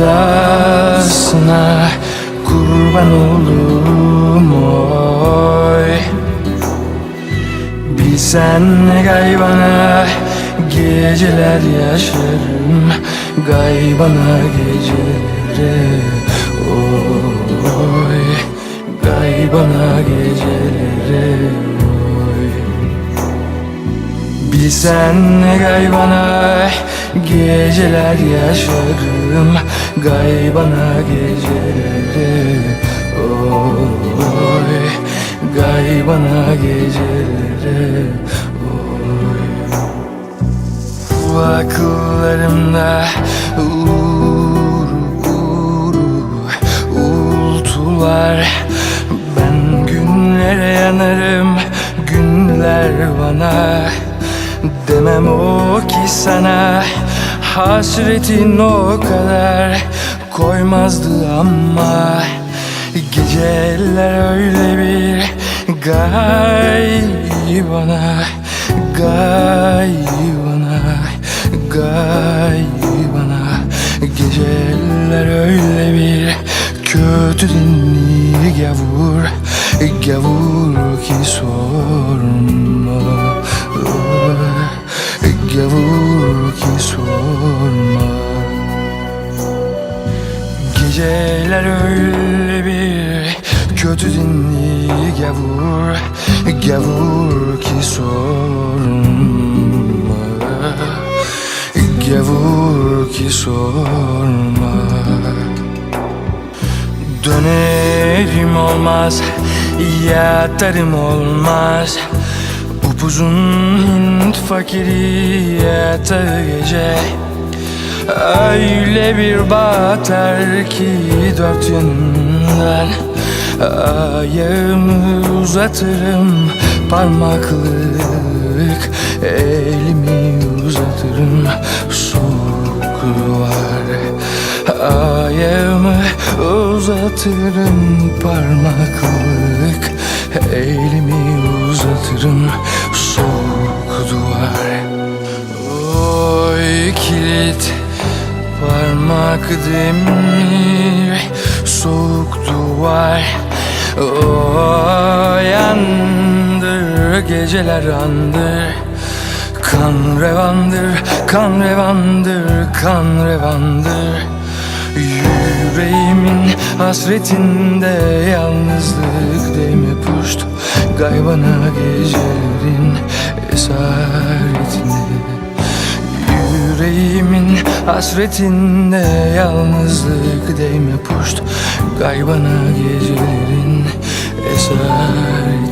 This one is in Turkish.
sevdasına kurban olurum oy. Bilsen gaybana geceler yaşarım Gaybana geceleri oy. Gaybana geceleri Bilsen gaybana geceler yaşarım. Gaybana geceleri oy. Gaybana geceleri oy. Bu akıllarımda uğru uğru uğultular. Ben günlere yanarım günler bana Demem o ki sana hasretin o kadar koymazdı ama Geceler öyle bir gaybana Gaybana Gaybana Geceler öyle bir kötü dinli gavur Gavur ki sorma Gavur ki sorma. Geceler öyle bir kötü dinli gavur Gavur ki sorma. Gavur ki sorma. Dönerim olmaz Yatarım olmaz. Upuzun Hint fakiri yatağı gece Öyle bir batar ki dört yanımdan Ayağımı uzatırım parmaklık Elimi uzatırım. Soğuk duvar Ayağımı uzatırım parmaklık Elimi uzatırım demir soğuk duvar O yandır geceler andır Kan revandır, kan revandır, kan revandır. Yüreğimin hasretinde yalnızlık değme puşt Gaybana gecelerin esaretinde Yüreğimin hasretinde yalnızlık değme puşt Gaybana gecelerin esaretinde